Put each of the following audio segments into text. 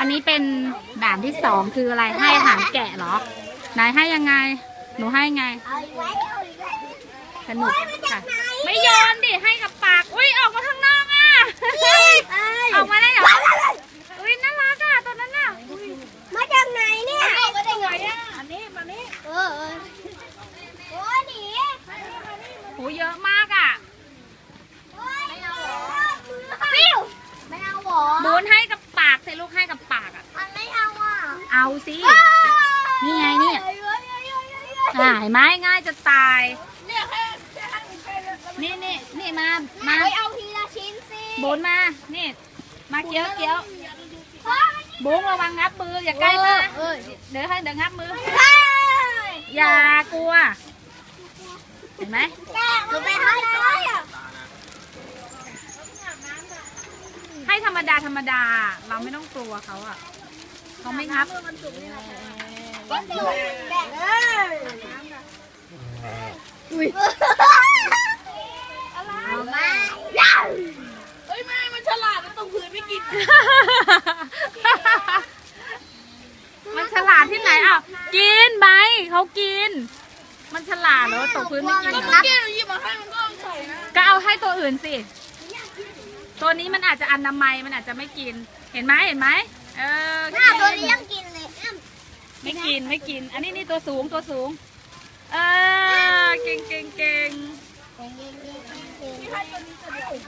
อันนี้เป็นด่านที่สองคืออะไรให้อาหารแกะเหรอนายให้ยังไง หนูให้ไงเอาอีกไว้เอาอีกไว้สนุกค่ะ ไม่โยนดิให้กับปากอุ้ยออกมาข้างนอกอะออกมาได้เหรออุ้ยน่ารักอะตัวนั้นอะมาจากไหนเนี่ยมาจากไหนอันนี้มานี้เออเออโอ้ยหนีหูเยอะมากอะไม่เอาหรอปิ้วไม่เอาหรอบูนให้กับปาก สิลูกให้กับปากอะ มันไม่เอาอะเอาสินี่ไงเนี่ย อ่าเห็นไหมง่ายจะตาย เนี่ยแค่นี่นี่นี่มา มาเอาทีละชิ้นสิบูนมา นี่ มาเกี้ยวเกี้ยวเฮ้ยบูนระวังงับมืออย่าใกล้มากเออเดี๋ยวให้เดี๋ยวงับมือเฮ้ยอย่ากลัว เห็นไหมหนูไปให้เลยอะ ให้ธรรมดาธรรมดา เราไม่ต้องกลัวเขาอะเขาไม่งับก็จุกแดงเอ้ยอุ้ยเอามาเฮ้ยแม่มันฉลาดมันตรงพื้นไม่กิน มันฉลาดที่ไหนอะกินไหมเขากิน มันฉลาดเหรอตกพื้นไม่กินก็เหรเมื่ออกี้หนูหยิบมาให้มันก็เอาใส่นะก็เอาให้ตัวอื่นสิ ตัวนี้มันอาจจะอนามัยมันอาจจะไม่กิน เห็นไหมเห็นไหมเออหน้าตัวนี้ยังกินเลยอ้ำไม่กินไม่กิน อันนี้นี่ตัวสูงตัวสูง เออเก่งเก่งเก่ง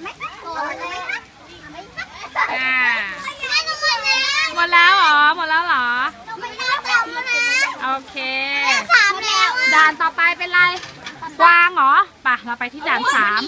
ไม่โกรธเลยไม่อ่าไม่ต้องมาแล้วหมดแล้วเหรอหมดแล้วเหรอต้องไปแล้วสามแล้วโอเคสามแล้วด่านต่อไปเป็นไรกวางเหรอไป่ะเราไปที่ด่านสาม